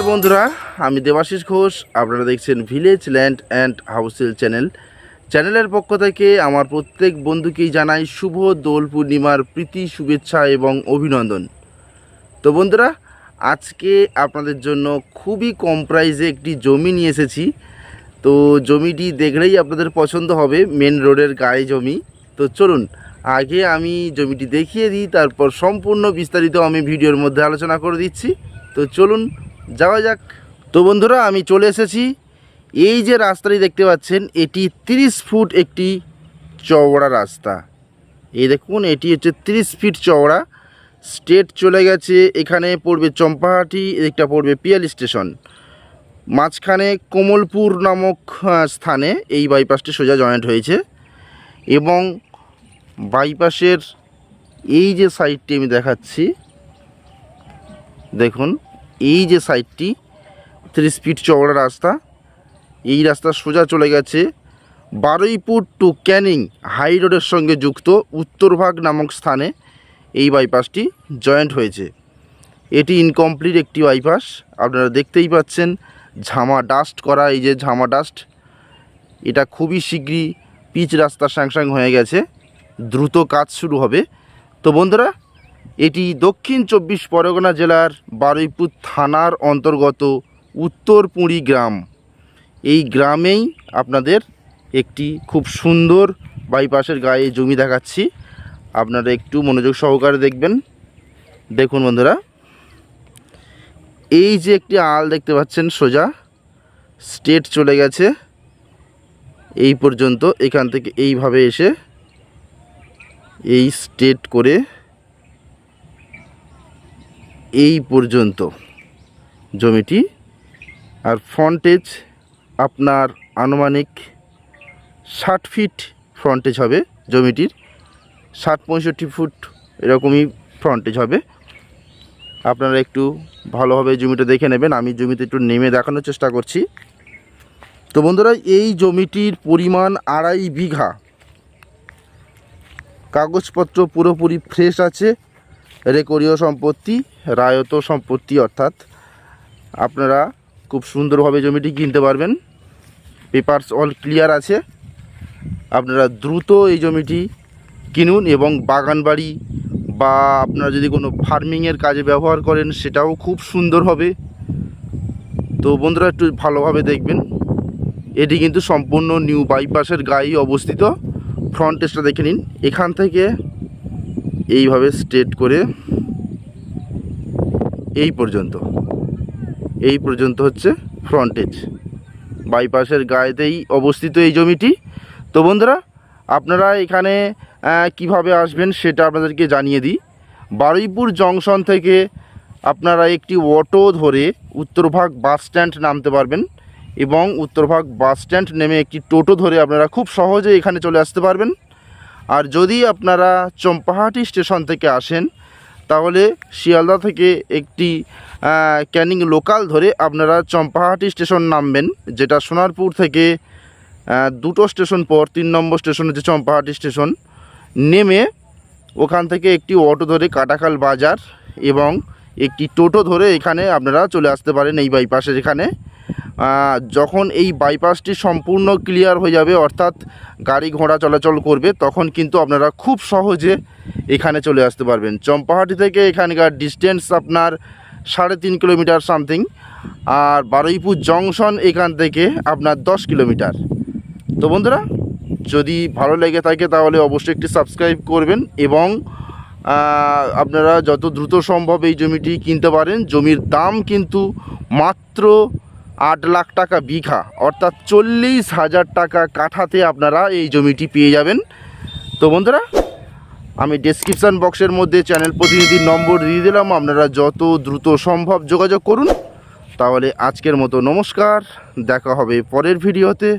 নমস্কার বন্ধুরা, আমি দেবাশিস ঘোষ, আপনারা দেখছেন ভিলেজ ল্যান্ড অ্যান্ড হাউসেল চ্যানেল চ্যানেলের পক্ষ থেকে আমার প্রত্যেক বন্ধুকেই জানাই শুভ দোল পূর্ণিমার প্রীতি, শুভেচ্ছা এবং অভিনন্দন। তো বন্ধুরা, আজকে আপনাদের জন্য খুবই কম প্রাইসে একটি জমি নিয়ে এসেছি। তো জমিটি দেখলেই আপনাদের পছন্দ হবে মেন রোডের গায়ে জমি। তো চলুন, আগে আমি জমিটি দেখিয়ে দিই, তারপর সম্পূর্ণ বিস্তারিত আমি ভিডিওর মধ্যে আলোচনা করে দিচ্ছি। তো চলুন যাওয়া যাক। তো বন্ধুরা, আমি চলে এসেছি। এই যে রাস্তাটি দেখতে পাচ্ছেন, এটি 30 ফুট একটি চওড়া রাস্তা। এই দেখুন, এটি হচ্ছে 30 ফিট চওড়া। স্টেট চলে গেছে, এখানে পড়বে চম্পাহাটি, এদিকটা পড়বে পিয়ালি স্টেশন। মাঝখানে কোমলপুর নামক স্থানে এই বাইপাসটি সোজা জয়েন্ট হয়েছে। এবং বাইপাসের এই যে সাইডটি আমি দেখাচ্ছি, দেখুন এই যে সাইডটি, ত্রিশ ফিট চওড়া রাস্তা, এই রাস্তা সোজা চলে গেছে বারুইপুর টু ক্যানিং হাই রোডের সঙ্গে যুক্ত উত্তরভাগ নামক স্থানে এই বাইপাসটি জয়েন্ট হয়েছে। এটি ইনকমপ্লিট একটি বাইপাস আপনারা দেখতেই পাচ্ছেন ঝামা ডাস্ট করা, এই যে ঝামা ডাস্ট এটা খুবই শীঘ্রই পিচ রাস্তা স্যাংস্যাং হয়ে গেছে। দ্রুত কাজ শুরু হবে। তো বন্ধুরা এটি দক্ষিণ চব্বিশ পরগনা জেলার বারুইপুর থানার অন্তর্গত উত্তরপুরি গ্রাম। এই গ্রামেই আপনাদের একটি খুব সুন্দর বাইপাসের গায়ে জমি দেখাচ্ছি। আপনারা একটু মনোযোগ সহকারে দেখবেন। দেখুন বন্ধুরা। এই যে একটি আল দেখতে পাচ্ছেন সোজা, স্টেট চলে গেছে। এই পর্যন্ত এখান থেকে এইভাবে এসে এই স্টেট করে এই পর্যন্ত। জমিটি আর ফ্রন্টেজ আপনার আনুমানিক ষাট ফিট ফ্রন্টেজ হবে জমিটির। ষাট, পঁয়ষট্টি ফুট এরকমই ফ্রন্টেজ হবে। আপনারা একটু ভালোভাবে জমিটা দেখে নেবেন। আমি জমিতে একটু নেমে দেখানোর চেষ্টা করছি। তো বন্ধুরা, এই জমিটির পরিমাণ আড়াই বিঘা। কাগজপত্র পুরোপুরি ফ্রেশ আছে। রেকর্ডীয় সম্পত্তি, রায়ত সম্পত্তি, অর্থাৎ আপনারা খুব সুন্দরভাবে জমিটি কিনতে পারবেন। পেপারস অল ক্লিয়ার আছে। আপনারা দ্রুত এই জমিটি কিনুন এবং বাগানবাড়ি বা আপনারা যদি কোনো ফার্মিংয়ের কাজে ব্যবহার করেন, সেটাও খুব সুন্দর হবে। তো বন্ধুরা, একটু ভালোভাবে দেখবেন। এটি কিন্তু সম্পূর্ণ নিউ বাইপাসের গায়েই অবস্থিত। ফ্রন্ট টেস্টটা দেখে নিন। এখান থেকে এইভাবে স্ট্রেট করে এই পর্যন্ত। এই পর্যন্ত হচ্ছে ফ্রন্টেজ বাইপাসের গায়েতেই অবস্থিত এই জমিটি। তো বন্ধুরা, আপনারা এখানে কীভাবে আসবেন সেটা আপনাদেরকে জানিয়ে দিই। বারুইপুর জংশন থেকে আপনারা একটি অটো ধরে উত্তরভাগ বাস স্ট্যান্ড নামতে পারবেন এবং উত্তরভাগ বাস স্ট্যান্ড নেমে একটি টোটো ধরে আপনারা খুব সহজে এখানে চলে আসতে পারবেন। আর যদি আপনারা চম্পাহাটি স্টেশন থেকে আসেন, তাহলে শিয়ালদা থেকে একটি ক্যানিং লোকাল ধরে আপনারা চম্পাহাটি স্টেশন নামবেন, যেটা সোনারপুর থেকে দুটো স্টেশন পর, তিন নম্বর স্টেশন হচ্ছে চম্পাহাটি স্টেশন, নেমে ওখান থেকে একটি অটো ধরে কাটাখাল বাজার এবং একটি টোটো ধরে এখানে আপনারা চলে আসতে পারেন এই বাইপাসের এখানে যখন এই বাইপাসটি সম্পূর্ণ ক্লিয়ার হয়ে যাবে, অর্থাৎ গাড়ি ঘোড়া চলাচল করবে, তখন কিন্তু আপনারা খুব সহজে এখানে চলে আসতে পারবেন। চম্পাহাটি থেকে এখানকার ডিস্টেন্স আপনার সাড়ে তিন কিলোমিটার সামথিং আর বারুইপুর জংশন এখান থেকে আপনার দশ কিলোমিটার তো বন্ধুরা, যদি ভালো লেগে থাকে তাহলে অবশ্যই একটি সাবস্ক্রাইব করবেন এবং আপনারা যত দ্রুত সম্ভব এই জমিটি কিনতে পারেন। জমির দাম কিন্তু মাত্র আট লাখ টাকা বিঘা, অর্থাৎ চল্লিশ হাজার টাকা কাঠাতে আপনারা এই জমিটি পেয়ে যাবেন। তো বন্ধুরা, আমি ডেসক্রিপশান বক্সের মধ্যে চ্যানেল প্রতিনিধির নম্বর দিয়ে দিলাম, আপনারা যত দ্রুত সম্ভব যোগাযোগ করুন। তাহলে আজকের মতো নমস্কার, দেখা হবে পরের ভিডিওতে।